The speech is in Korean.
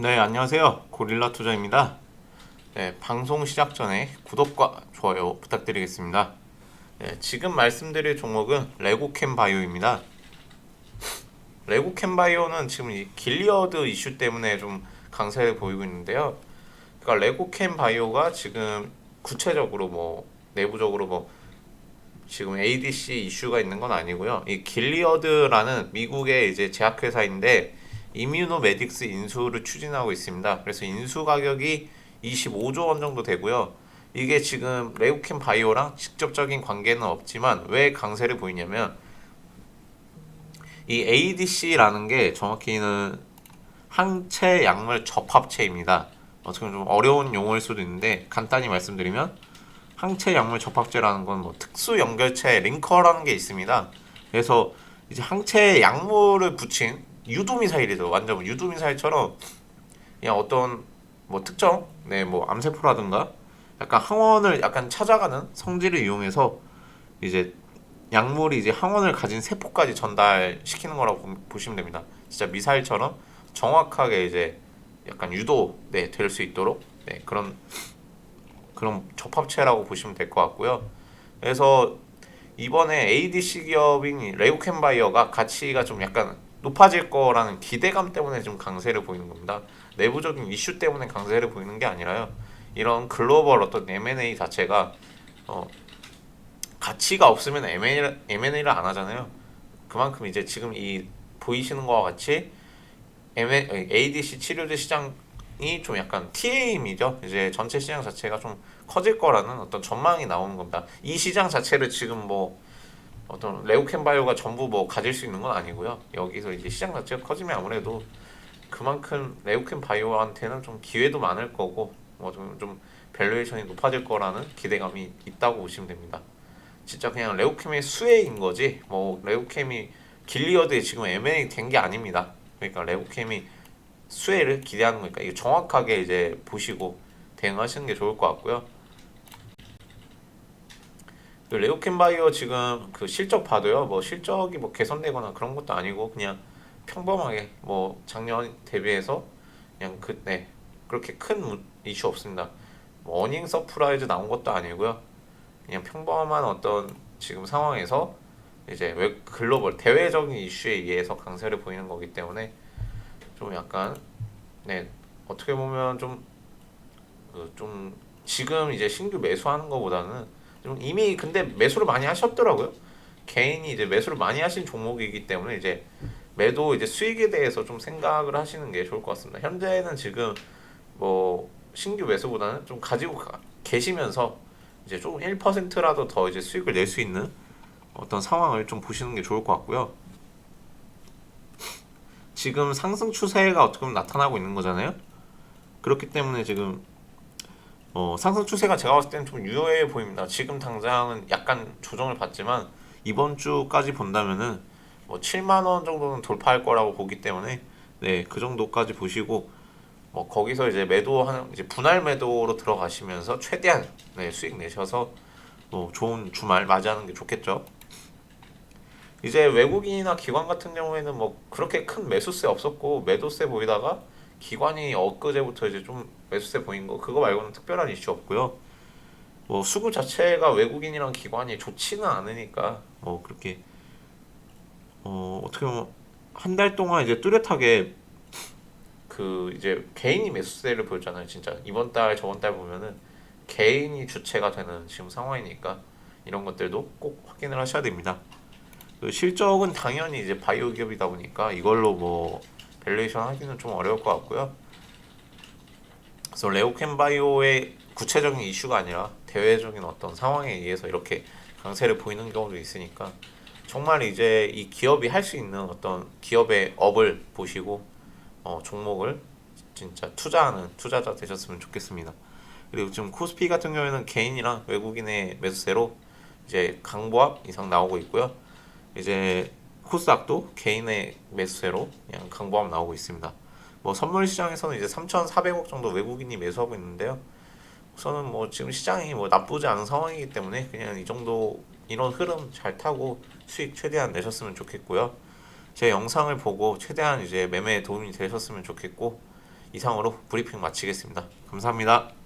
네, 안녕하세요. 고릴라 투자입니다. 네, 방송 시작 전에 구독과 좋아요 부탁드리겠습니다. 네, 지금 말씀드릴 종목은 레고캠 바이오입니다. 레고캠 바이오는 지금 이 길리어드 이슈 때문에 좀 강세를 보이고 있는데요. 그러니까 레고캠 바이오가 지금 구체적으로 뭐 내부적으로 뭐 지금 ADC 이슈가 있는 건 아니고요. 이 길리어드라는 미국의 이제 제약회사인데 이뮤노메딕스 인수를 추진하고 있습니다. 그래서 인수 가격이 25조 원 정도 되고요. 이게 지금 레오캠 바이오랑 직접적인 관계는 없지만 왜 강세를 보이냐면 이 ADC라는 게 정확히는 항체 약물 접합체입니다. 어떻게 보면 좀 어려운 용어일 수도 있는데 간단히 말씀드리면 항체 약물 접합제라는 건 뭐 특수 연결체 링커라는 게 있습니다. 그래서 이제 항체 약물을 붙인 유도 미사일이죠. 완전 유도 미사일처럼 그냥 어떤 뭐 특정 네 뭐 암세포라든가 약간 항원을 약간 찾아가는 성질을 이용해서 이제 약물이 이제 항원을 가진 세포까지 전달시키는 거라고 보- 보시면 됩니다. 진짜 미사일처럼 정확하게 이제 약간 유도 네 될 수 있도록 네 그런 그런 접합체라고 보시면 될 것 같고요. 그래서 이번에 ADC 기업인 레오캠바이어가 가치가 좀 약간 높아질 거라는 기대감 때문에 좀 강세를 보이는 겁니다. 내부적인 이슈 때문에 강세를 보이는 게 아니라요. 이런 글로벌 어떤 M&A 자체가 어, 가치가 없으면 M&A, M&A를 안 하잖아요. 그만큼 이제 지금 이 보이시는 거와 같이 M&A, ADC 치료제 시장이 좀 약간 TA임이죠. 이제 전체 시장 자체가 좀 커질 거라는 어떤 전망이 나오는 겁니다. 이 시장 자체를 지금 뭐 어떤 레오캠 바이오가 전부 뭐 가질 수 있는 건 아니고요. 여기서 이제 시장 자체가 커지면 아무래도 그만큼 레오캠 바이오한테는 좀 기회도 많을 거고 뭐좀 좀 밸류에이션이 높아질 거라는 기대감이 있다고 보시면 됩니다. 진짜 그냥 레오캠의 수혜인 거지 뭐 레오캠이 길리어드에 지금 M&A 된 게 아닙니다. 그러니까 레오캠이 수혜를 기대하는 거니까 이거 정확하게 이제 보시고 대응하시는 게 좋을 것 같고요. 그 레오캠 바이오 지금 그 실적 봐도요. 뭐 실적이 뭐 개선되거나 그런 것도 아니고 그냥 평범하게 뭐 작년 대비해서 그냥 그네 그렇게 큰 문- 이슈 없습니다. 뭐 어닝 서프라이즈 나온 것도 아니고요. 그냥 평범한 어떤 지금 상황에서 이제 왜 글로벌 대외적인 이슈에 의해서 강세를 보이는 거기 때문에 좀 약간 네 어떻게 보면 좀그좀 지금 이제 신규 매수하는 것보다는 좀 이미 근데 매수를 많이 하셨더라고요. 개인이 이제 매수를 많이 하신 종목이기 때문에 이제 매도 이제 수익에 대해서 좀 생각을 하시는 게 좋을 것 같습니다. 현재는 지금 뭐 신규 매수보다는 좀 가지고 가- 계시면서 이제 조금 1%라도 더 이제 수익을 낼 수 있는 어떤 상황을 좀 보시는 게 좋을 것 같고요. 지금 상승 추세가 어떻게 보면 나타나고 있는 거잖아요. 그렇기 때문에 지금 어, 상승 추세가 제가 봤을 때는 좀 유효해 보입니다. 지금 당장은 약간 조정을 받지만 이번 주까지 본다면은 뭐 7만 원 정도는 돌파할 거라고 보기 때문에 네, 그 정도까지 보시고 뭐 거기서 이제 매도하는 이제 분할 매도로 들어가시면서 최대한 네, 수익 내셔서 뭐 좋은 주말 맞이하는 게 좋겠죠. 이제 외국인이나 기관 같은 경우에는 뭐 그렇게 큰 매수세 없었고 매도세 보이다가 기관이 엊그제부터 이제 좀 매수세 보인 거 그거 말고는 특별한 이슈 없고요. 뭐 수급 자체가 외국인이랑 기관이 좋지는 않으니까 뭐 그렇게 어 어떻게 보면 한 달 동안 이제 뚜렷하게 그 이제 개인이 매수세를 보였잖아요. 진짜 이번 달 저번 달 보면은 개인이 주체가 되는 지금 상황이니까 이런 것들도 꼭 확인을 하셔야 됩니다. 그 실적은 당연히 이제 바이오 기업이다 보니까 이걸로 뭐 밸류에이션 하기는 좀 어려울 것 같고요. 그래서 레오캠 바이오의 구체적인 이슈가 아니라 대외적인 어떤 상황에 의해서 이렇게 강세를 보이는 경우도 있으니까 정말 이제 이 기업이 할 수 있는 어떤 기업의 업을 보시고 어, 종목을 진짜 투자하는 투자자 되셨으면 좋겠습니다. 그리고 지금 코스피 같은 경우에는 개인이랑 외국인의 매수세로 이제 강보합 이상 나오고 있고요. 이제 코스닥도 개인의 매수세로 그냥 강보합 나오고 있습니다. 뭐 선물 시장에서는 이제 3,400억 정도 외국인이 매수하고 있는데요. 우선은 뭐 지금 시장이 뭐 나쁘지 않은 상황이기 때문에 그냥 이 정도 이런 흐름 잘 타고 수익 최대한 내셨으면 좋겠고요. 제 영상을 보고 최대한 이제 매매에 도움이 되셨으면 좋겠고 이상으로 브리핑 마치겠습니다. 감사합니다.